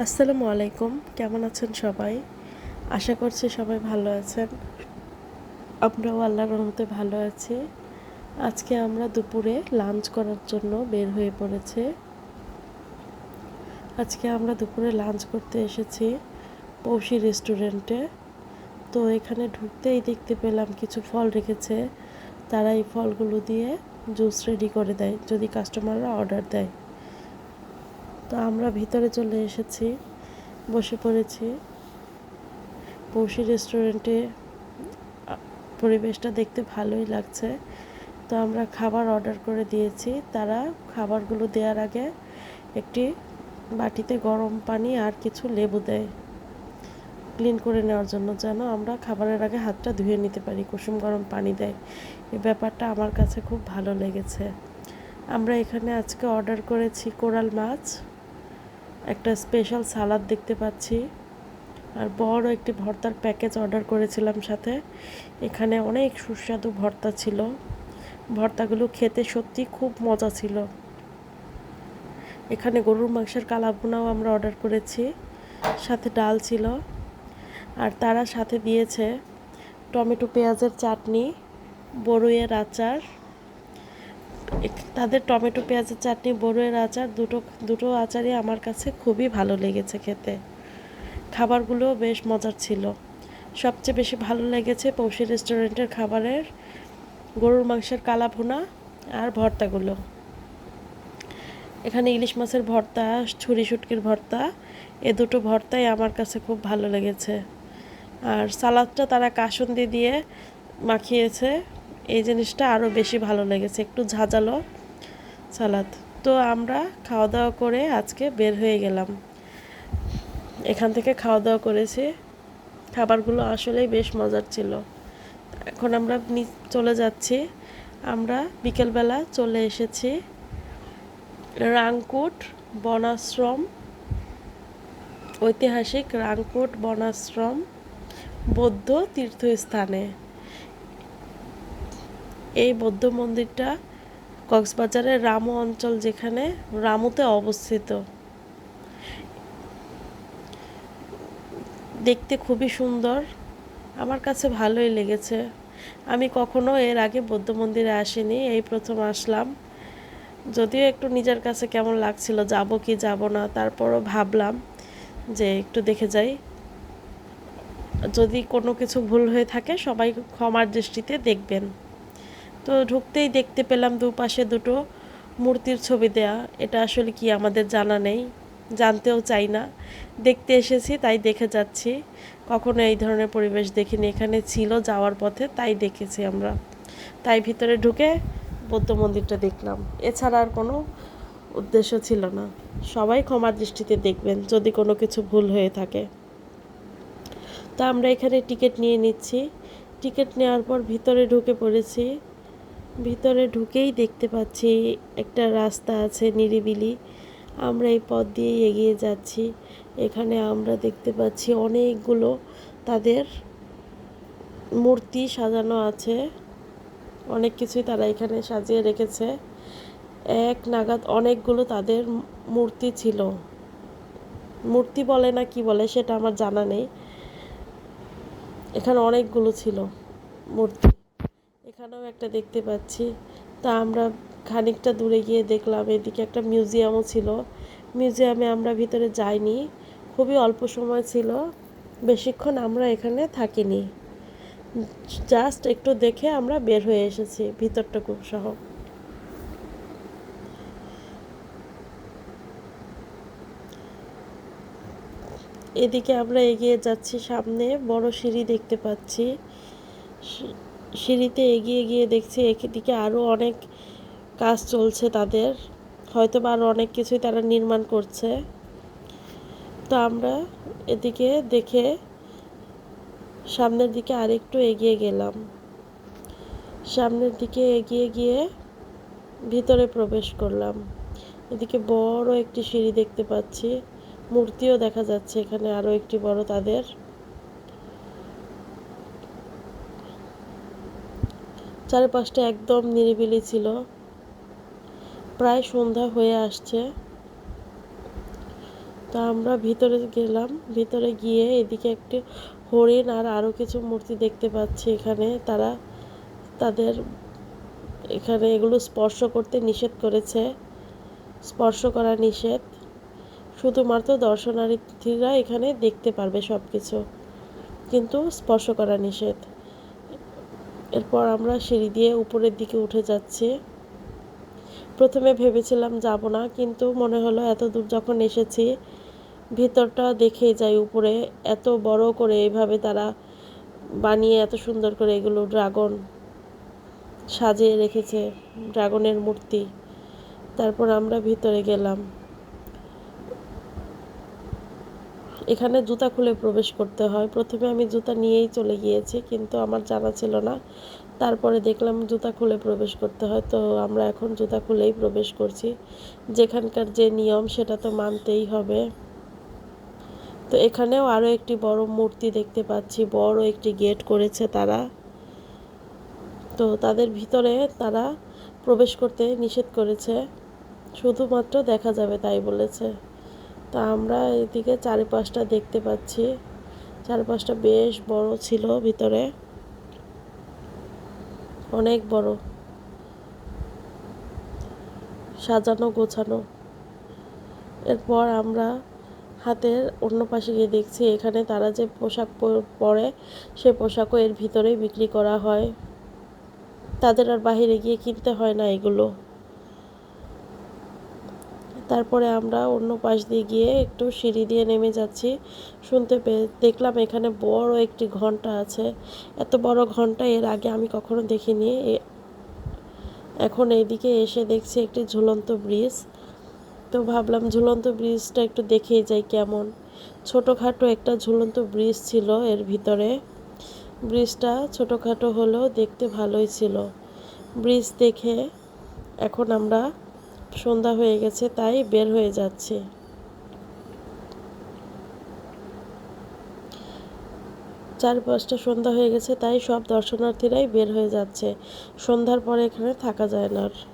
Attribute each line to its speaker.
Speaker 1: আসসালামু আলাইকুম, কেমন আছেন সবাই? আশা করছি সবাই ভালো আছেন। আমরাও আল্লাহর রহমতে ভালো আছি। আজকে আমরা দুপুরে লাঞ্চ করার জন্য বের হয়ে পড়েছে। আজকে আমরা দুপুরে লাঞ্চ করতে এসেছি পৌষি রেস্টুরেন্টে। তো এখানে ঢুকতেই দেখতে পেলাম কিছু ফল রেখেছে। তারা এই ফলগুলো দিয়ে জুস রেডি করে দেয়, যদি কাস্টমাররা অর্ডার দেয়। তো আমরা ভিতরে চলে এসেছি, বসে পড়েছি। পৌষি রেস্টুরেন্টে পরিবেশটা দেখতে ভালোই লাগছে। তো আমরা খাবার অর্ডার করে দিয়েছি। তারা খাবারগুলো দেওয়ার আগে একটি বাটিতে গরম পানি আর কিছু লেবু দেয় ক্লিন করে নেওয়ার জন্য, যেন আমরা খাবারের আগে হাতটা ধুয়ে নিতে পারি, কুসুম গরম পানি দেয়। এই ব্যাপারটা আমার কাছে খুব ভালো লেগেছে। আমরা এখানে আজকে অর্ডার করেছি কোরাল মাছ। একটা স্পেশাল সালাদ দেখতে পাচ্ছি। আর বড় একটি ভর্তার প্যাকেজ অর্ডার করেছিলাম সাথে। এখানে অনেক সুস্বাদু ভর্তা ছিল। ভর্তাগুলো খেতে সত্যি খুব মজা ছিল। এখানে গরুর মাংসের কালাভুনাও আমরা অর্ডার করেছি। সাথে ডাল ছিল। আর তারা সাথে দিয়েছে টমেটো পেঁয়াজের চাটনি, বড়ইয়ের আচার। তাদের টমেটো, পেঁয়াজের চাটনি বড়ইয়ের আচার, দুটো দুটো আচারই আমার কাছে খুবই ভালো লেগেছে খেতে। খাবারগুলো বেশ মজার ছিল। সবচেয়ে বেশি ভালো লেগেছে পৌষি রেস্টুরেন্টের খাবারের গরুর মাংসের কালা ভুনা আর ভর্তাগুলো। এখানে ইলিশ মাছের ভর্তা, ছুরি শুটকির ভর্তা, এ দুটো ভর্তাই আমার কাছে খুব ভালো লেগেছে। আর সালাদটা তারা কাসুন্দি দিয়ে মাখিয়েছে। এই জিনিসটা আরও বেশি ভালো লেগেছে, একটু ঝাঁঝালো সালাদ। তো আমরা খাওয়া দাওয়া করে আজকে বের হয়ে গেলাম। এখান থেকে খাওয়া দাওয়া করেছি। খাবারগুলো আসলেই বেশ মজার ছিল। এখন আমরা চলে যাচ্ছি। আমরা বিকেলবেলা চলে এসেছি রাংকুট বনাশ্রম, ঐতিহাসিক রাংকুট বনাশ্রম বৌদ্ধ তীর্থস্থানে। এই বৌদ্ধ মন্দিরটা কক্সবাজারের রামু অঞ্চল যেখানে রামুতে অবস্থিত। দেখতে খুবই সুন্দর। আমার কাছে ভালোই লেগেছে। আমি কখনো এর আগে বৌদ্ধ মন্দিরে আসিনি, এই প্রথম আসলাম। যদিও একটু নিজের কাছে কেমন লাগছিল, যাব কি যাব না, তারপরও ভাবলাম যে একটু দেখে যাই। যদি কোনো কিছু ভুল হয়ে থাকে, সবাই ক্ষমার দৃষ্টিতে দেখবেন। তো ঢুকতেই দেখতে পেলাম দুপাশে দুটো মূর্তির ছবি দেয়া। এটা আসলে কি আমাদের জানা নেই, জানতেও চাই না। দেখতে এসেছি, তাই দেখে যাচ্ছি। কখনো এই ধরনের পরিবেশ দেখিনি। এখানে ছিল যাওয়ার পথে, তাই দেখেছি আমরা। তাই ভিতরে ঢুকে বৌদ্ধ মন্দিরটা দেখলাম। এছাড়া আর কোনো উদ্দেশ্য ছিল না। সবাই ক্ষমার দৃষ্টিতে দেখবেন, যদি কোনো কিছু ভুল হয়ে থাকে। তা আমরা এখানে টিকিট নিয়ে নিচ্ছি। টিকিট নেওয়ার পর ভিতরে ঢুকে পড়েছি। ভিতরে ঢুকেই দেখতে পাচ্ছি একটা রাস্তা আছে নিরিবিলি। আমরা এই পথ দিয়েই এগিয়ে যাচ্ছি। এখানে আমরা দেখতে পাচ্ছি অনেকগুলো তাদের মূর্তি সাজানো আছে। অনেক কিছুই তারা এখানে সাজিয়ে রেখেছে। এক নাগাদ অনেকগুলো তাদের মূর্তি ছিল। মূর্তি বলে না কি বলে সেটা আমার জানা নেই। এখানে অনেকগুলো ছিল মূর্তি। এখানেও একটা দেখতে পাচ্ছি। তা আমরা খানিকটা দূরে গিয়ে দেখলাম, এদিকে একটা মিউজিয়ামও ছিল। মিউজিয়ামে আমরা ভিতরে যাইনি, খুবই অল্প সময় ছিল, বেশিক্ষণ আমরা এখানে থাকিনি। জাস্ট একটু দেখে আমরা বের হয়ে এসেছি, ভিতরটা খুব সহ। এদিকে আমরা এগিয়ে যাচ্ছি, সামনে বড় সিঁড়ি দেখতে পাচ্ছি। সিঁড়িতে এগিয়ে গিয়ে দেখছি এদিকে আরও অনেক কাজ চলছে তাদের। হয়তো বা আরও অনেক কিছুই তারা নির্মাণ করছে। তো আমরা এদিকে দেখে সামনের দিকে আরেকটু এগিয়ে গেলাম। সামনের দিকে এগিয়ে গিয়ে ভিতরে প্রবেশ করলাম। এদিকে বড় একটি সিঁড়ি দেখতে পাচ্ছি। মূর্তিও দেখা যাচ্ছে এখানে আরও একটি বড় তাদের। চারিপাশটা একদম নিরিবিলি ছিল। প্রায় সন্ধ্যা হয়ে আসছে। তো আমরা ভিতরে গেলাম। ভিতরে গিয়ে এদিকে একটি হরিণ আর আরও কিছু মূর্তি দেখতে পাচ্ছি এখানে। তারা তাদের এখানে এগুলো স্পর্শ করতে নিষেধ করেছে। স্পর্শ করা নিষেধ। শুধুমাত্র দর্শনার্থীরা এখানে দেখতে পারবে সব কিছু কিন্তু স্পর্শ করা নিষেধ। এরপর আমরা সিঁড়ি দিয়ে উপরের দিকে উঠে যাচ্ছি। প্রথমে ভেবেছিলাম যাব না, কিন্তু মনে হলো এত দূর যখন এসেছি, ভিতরটা দেখে যাই উপরে। এত বড় করে এইভাবে তারা বানিয়ে এত সুন্দর করে এগুলো ড্রাগন সাজিয়ে রেখেছে, ড্রাগনের মূর্তি। তারপর আমরা ভিতরে গেলাম। এখানে জুতা খুলে প্রবেশ করতে হয়। প্রথমে আমি জুতা নিয়েই চলে গিয়েছি, কিন্তু আমার জানা ছিল না। তারপরে দেখলাম জুতা খুলে প্রবেশ করতে হয়, তো আমরা এখন জুতা খুলেই প্রবেশ করছি। যেখানকার যে নিয়ম, সেটা তো মানতেই হবে। তো এখানেও আরও একটি বড় মূর্তি দেখতে পাচ্ছি, বড় একটি গেট করেছে তারা। তো তাদের ভিতরে তারা প্রবেশ করতে নিষেধ করেছে। শুধুমাত্র দেখা যাবে তাই বলেছে। তা আমরা এদিকে চারিপাশটা দেখতে পাচ্ছি। চারপাশটা বেশ বড় ছিল ভিতরে। অনেক বড়। সাজানো, গোছানো। এরপর আমরা হাতের অন্য পাশে গিয়ে দেখছি এখানে তারা যে পোশাক পরে সে পোশাকও এর ভিতরেই বিক্রি করা হয়। তাদের আর বাইরে গিয়ে কিনতে হয় না এগুলো। তারপরে আমরা অন্য পাশ দিয়ে গিয়ে একটু সিঁড়ি দিয়ে নেমে যাচ্ছি। শুনতে পেয়ে দেখলাম এখানে বড় একটি ঘণ্টা আছে। এত বড় ঘণ্টা এর আগে আমি কখনো দেখিনি। এখন এইদিকে এসে দেখছি একটি ঝুলন্ত ব্রিজ। তো ভাবলাম ঝুলন্ত ব্রিজটা একটু দেখেই যাই কেমন। ছোটোখাটো একটা ঝুলন্ত ব্রিজ ছিল এর ভিতরে। ব্রিজটা ছোটোখাটো হলেও দেখতে ভালোই ছিল। ব্রিজ দেখে এখন আমরা সন্ধ্যা হয়ে গেছে, তাই বের হয়ে যাচ্ছে। চার পাঁচটা সন্ধ্যা হয়ে গেছে, তাই সব দর্শনার্থীরাই বের হয়ে যাচ্ছে। সন্ধ্যার পরে এখানে থাকা যায় না আর।